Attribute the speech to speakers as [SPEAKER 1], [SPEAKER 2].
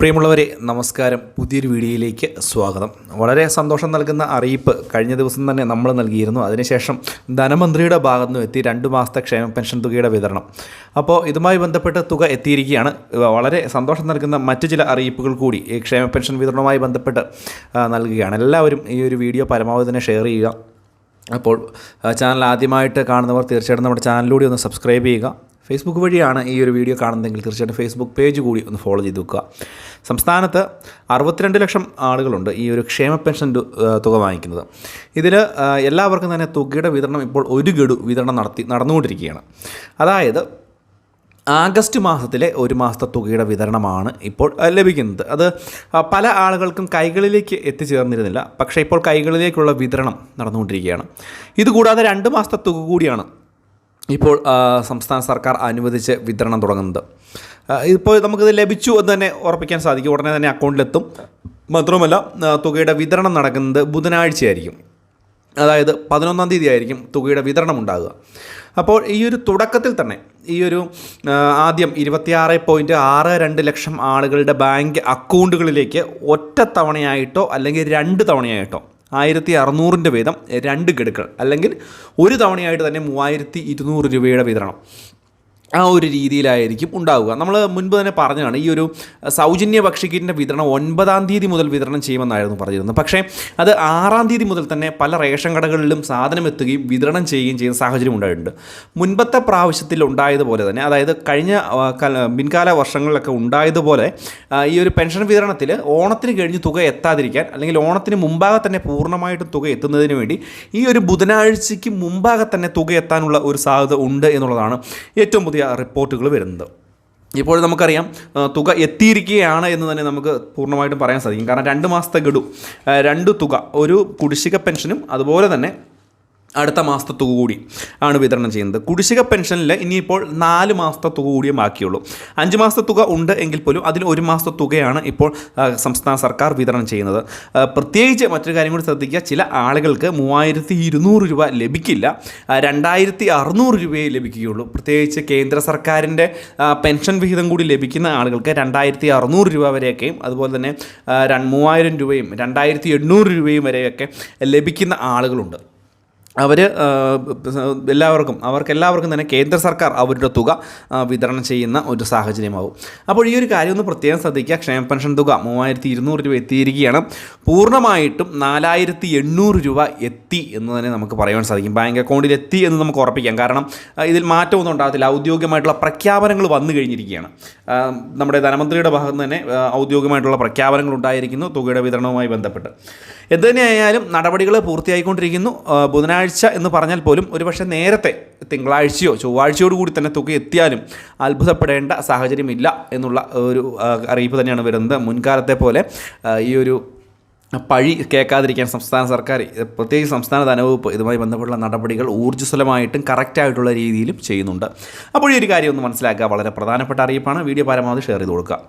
[SPEAKER 1] പ്രിയമുള്ളവരെ നമസ്കാരം. പുതിയൊരു വീഡിയോയിലേക്ക് സ്വാഗതം. വളരെ സന്തോഷം നൽകുന്ന അറിയിപ്പ് കഴിഞ്ഞ ദിവസം തന്നെ നമ്മൾ നൽകിയിരുന്നു. അതിനുശേഷം ധനമന്ത്രിയുടെ ഭാഗത്തു നിന്ന് എത്തി രണ്ട് മാസത്തെ ക്ഷേമ പെൻഷൻ തുകയുടെ വിതരണം. അപ്പോൾ ഇതുമായി ബന്ധപ്പെട്ട തുക എത്തിയിരിക്കുകയാണ്. വളരെ സന്തോഷം നൽകുന്ന മറ്റു ചില അറിയിപ്പുകൾ കൂടി ഈ ക്ഷേമ പെൻഷൻ വിതരണവുമായി ബന്ധപ്പെട്ട് നൽകുകയാണ്. എല്ലാവരും ഈ ഒരു വീഡിയോ പരമാവധി തന്നെ ഷെയർ ചെയ്യുക. അപ്പോൾ ചാനൽ ആദ്യമായിട്ട് കാണുന്നവർ തീർച്ചയായിട്ടും നമ്മുടെ ചാനലിലൂടെ ഒന്ന് സബ്സ്ക്രൈബ് ചെയ്യുക. ഫേസ്ബുക്ക് വഴിയാണ് ഈ ഒരു വീഡിയോ കാണുന്നതെങ്കിൽ തീർച്ചയായിട്ടും ഫേസ്ബുക്ക് പേജ് കൂടി ഒന്ന് ഫോളോ ചെയ്ത് വെക്കുക. സംസ്ഥാനത്ത് അറുപത്തിരണ്ട് ലക്ഷം ആളുകളുണ്ട് ഈ ഒരു ക്ഷേമ പെൻഷൻ തുക വാങ്ങിക്കുന്നത്. ഇതിൽ എല്ലാവർക്കും തന്നെ തുകയുടെ വിതരണം ഇപ്പോൾ ഒരു ഗഡു വിതരണം നടത്തി നടന്നുകൊണ്ടിരിക്കുകയാണ്. അതായത് ആഗസ്റ്റ് മാസത്തിലെ ഒരു മാസത്തെ തുകയുടെ വിതരണമാണ് ഇപ്പോൾ ലഭിക്കുന്നത്. അത് പല ആളുകൾക്കും കൈകളിലേക്ക് എത്തിച്ചേർന്നിരുന്നില്ല. പക്ഷേ ഇപ്പോൾ കൈകളിലേക്കുള്ള വിതരണം നടന്നുകൊണ്ടിരിക്കുകയാണ്. ഇതുകൂടാതെ രണ്ട് മാസത്തെ തുക കൂടിയാണ് ഇപ്പോൾ സംസ്ഥാന സർക്കാർ അനുവദിച്ച് വിതരണം തുടങ്ങുന്നത്. ഇപ്പോൾ നമുക്കിത് ലഭിച്ചു എന്ന് തന്നെ ഉറപ്പിക്കാൻ സാധിക്കും. ഉടനെ തന്നെ അക്കൗണ്ടിലെത്തും. മാത്രവുമല്ല തുകയുടെ വിതരണം നടക്കുന്നത് ബുധനാഴ്ചയായിരിക്കും. അതായത് പതിനൊന്നാം തീയതി ആയിരിക്കും തുകയുടെ വിതരണം ഉണ്ടാകുക അപ്പോൾ ഈ ഒരു തുടക്കത്തിൽ തന്നെ ഈ ഒരു ആദ്യം ഇരുപത്തിയാറ് പോയിന്റ് ആറ് രണ്ട് ലക്ഷം ആളുകളുടെ ബാങ്ക് അക്കൗണ്ടുകളിലേക്ക് ഒറ്റ തവണയായിട്ടോ അല്ലെങ്കിൽ രണ്ട് തവണയായിട്ടോ ആയിരത്തി അറുന്നൂറിന്റെ വീതം രണ്ട് ഗഡുക്കൾ. അല്ലെങ്കിൽ ഒരു തവണയായിട്ട് തന്നെ മൂവായിരത്തി ഇരുന്നൂറ് രൂപയുടെ വിതരണം ആ ഒരു രീതിയിലായിരിക്കും ഉണ്ടാവുക. നമ്മൾ മുൻപ് തന്നെ പറഞ്ഞതാണ് ഈ ഒരു സൗജന്യ ഭക്ഷ്യക്കിറ്റിന്റെ വിതരണം ഒൻപതാം തീയതി മുതൽ വിതരണം ചെയ്യുമെന്നായിരുന്നു പറഞ്ഞിരുന്നത്. പക്ഷേ അത് ആറാം തീയതി മുതൽ തന്നെ പല റേഷൻ കടകളിലും സാധനം എത്തുകയും വിതരണം ചെയ്യുകയും ചെയ്യുന്ന സാഹചര്യം ഉണ്ടായിട്ടുണ്ട്. മുൻപത്തെ പ്രാവശ്യത്തിൽ ഉണ്ടായതുപോലെ തന്നെ അതായത് കഴിഞ്ഞ മുൻകാല വർഷങ്ങളിലൊക്കെ ഉണ്ടായതുപോലെ ഈ ഒരു പെൻഷൻ വിതരണത്തിൽ ഓണത്തിന് കഴിഞ്ഞ് തുക എത്താതിരിക്കാൻ അല്ലെങ്കിൽ ഓണത്തിന് മുമ്പാകെ തന്നെ പൂർണമായിട്ടും തുക എത്തുന്നതിന് വേണ്ടി ഈ ഒരു ബുധനാഴ്ചയ്ക്ക് മുമ്പാകെ തന്നെ തുക എത്താനുള്ള ഒരു സാധ്യത ഉണ്ട് എന്നുള്ളതാണ് ഏറ്റവും പുതിയ റിപ്പോർട്ടുകൾ വരുന്നത്. ഇപ്പോൾ നമുക്കറിയാം തുക എത്തിയിരിക്കുകയാണ് എന്ന് തന്നെ നമുക്ക് പൂർണമായിട്ടും പറയാൻ സാധിക്കും. കാരണം രണ്ട് മാസത്തെ ഗഡു രണ്ട് തുക ഒരു കുടിശ്ശിക പെൻഷനും അതുപോലെ തന്നെ അടുത്ത മാസത്തെ തുക കൂടി ആണ് വിതരണം ചെയ്യുന്നത്. കുടിശ്ശിക പെൻഷനിൽ ഇനിയിപ്പോൾ നാല് മാസത്തെ തുക കൂടിയേ ബാക്കിയുള്ളൂ. അഞ്ച് മാസത്തെ തുക ഉണ്ട് എങ്കിൽ പോലും അതിൽ ഒരു മാസത്തെ തുകയാണ് ഇപ്പോൾ സംസ്ഥാന സർക്കാർ വിതരണം ചെയ്യുന്നത്. പ്രത്യേകിച്ച് മറ്റൊരു കാര്യം കൂടി ശ്രദ്ധിക്കുക. ചില ആളുകൾക്ക് മൂവായിരത്തി ഇരുന്നൂറ് രൂപ ലഭിക്കില്ല. രണ്ടായിരത്തി അറുന്നൂറ് രൂപയെ ലഭിക്കുകയുള്ളൂ. പ്രത്യേകിച്ച് കേന്ദ്ര സർക്കാരിന്റെ പെൻഷൻ വിഹിതം കൂടി ലഭിക്കുന്ന ആളുകൾക്ക് രണ്ടായിരത്തി അറുന്നൂറ് രൂപ വരെയൊക്കെയും അതുപോലെ തന്നെ മൂവായിരം രൂപയും രണ്ടായിരത്തി എണ്ണൂറ് രൂപയും വരെയൊക്കെ ലഭിക്കുന്ന ആളുകളുണ്ട്. അവർ എല്ലാവർക്കും അവർക്ക് എല്ലാവർക്കും തന്നെ കേന്ദ്ര സർക്കാർ അവരുടെ തുക വിതരണം ചെയ്യുന്ന ഒരു സാഹചര്യമാവും. അപ്പോൾ ഈ ഒരു കാര്യം ഒന്ന് പ്രത്യേകം ശ്രദ്ധിക്കുക. ക്ഷേമ പെൻഷൻ തുക മൂവായിരത്തി ഇരുന്നൂറ് രൂപ എത്തിയിരിക്കുകയാണ്. പൂർണമായിട്ടും നാലായിരത്തി എണ്ണൂറ് രൂപ എത്തി എന്ന് തന്നെ നമുക്ക് പറയാൻ സാധിക്കും. ബാങ്ക് അക്കൗണ്ടിൽ എത്തി എന്ന് നമുക്ക് ഉറപ്പിക്കാം. കാരണം ഇതിൽ മാറ്റമൊന്നും ഉണ്ടാകത്തില്ല. ഔദ്യോഗികമായിട്ടുള്ള പ്രഖ്യാപനങ്ങൾ വന്നു കഴിഞ്ഞിരിക്കുകയാണ്. നമ്മുടെ ധനമന്ത്രിയുടെ ഭാഗത്ത് തന്നെ ഔദ്യോഗികമായിട്ടുള്ള പ്രഖ്യാപനങ്ങൾ ഉണ്ടായിരിക്കുന്നു തുകയുടെ വിതരണവുമായി ബന്ധപ്പെട്ട്. എന്ത് തന്നെയായാലും നടപടികൾ പൂർത്തിയായിക്കൊണ്ടിരിക്കുന്നു. ആ, ബുധനാഴ്ച എന്ന് പറഞ്ഞാൽ പോലും ഒരുപക്ഷെ നേരത്തെ തിങ്കളാഴ്ചയോ ചൊവ്വാഴ്ചയോട് കൂടി തന്നെ തുക എത്തിയാലും അത്ഭുതപ്പെടേണ്ട സാഹചര്യമില്ല എന്നുള്ള ഒരു അറിയിപ്പ് തന്നെയാണ് വരുന്നത്. മുൻകാലത്തെ പോലെ ഈ ഒരു പഴി കേൾക്കാതിരിക്കാൻ സംസ്ഥാന സർക്കാർ പ്രത്യേകിച്ച് സംസ്ഥാന ധനവകുപ്പ് ഇതുമായി ബന്ധപ്പെട്ടുള്ള നടപടികൾ ഊർജസ്വലമായിട്ടും കറക്റ്റായിട്ടുള്ള രീതിയിലും ചെയ്യുന്നുണ്ട്. അപ്പോൾ ഈ ഒരു കാര്യം ഒന്ന് മനസ്സിലാക്കുക. വളരെ പ്രധാനപ്പെട്ട അറിയിപ്പാണ്. വീഡിയോ പരമാവധി ഷെയർ ചെയ്ത് കൊടുക്കുക.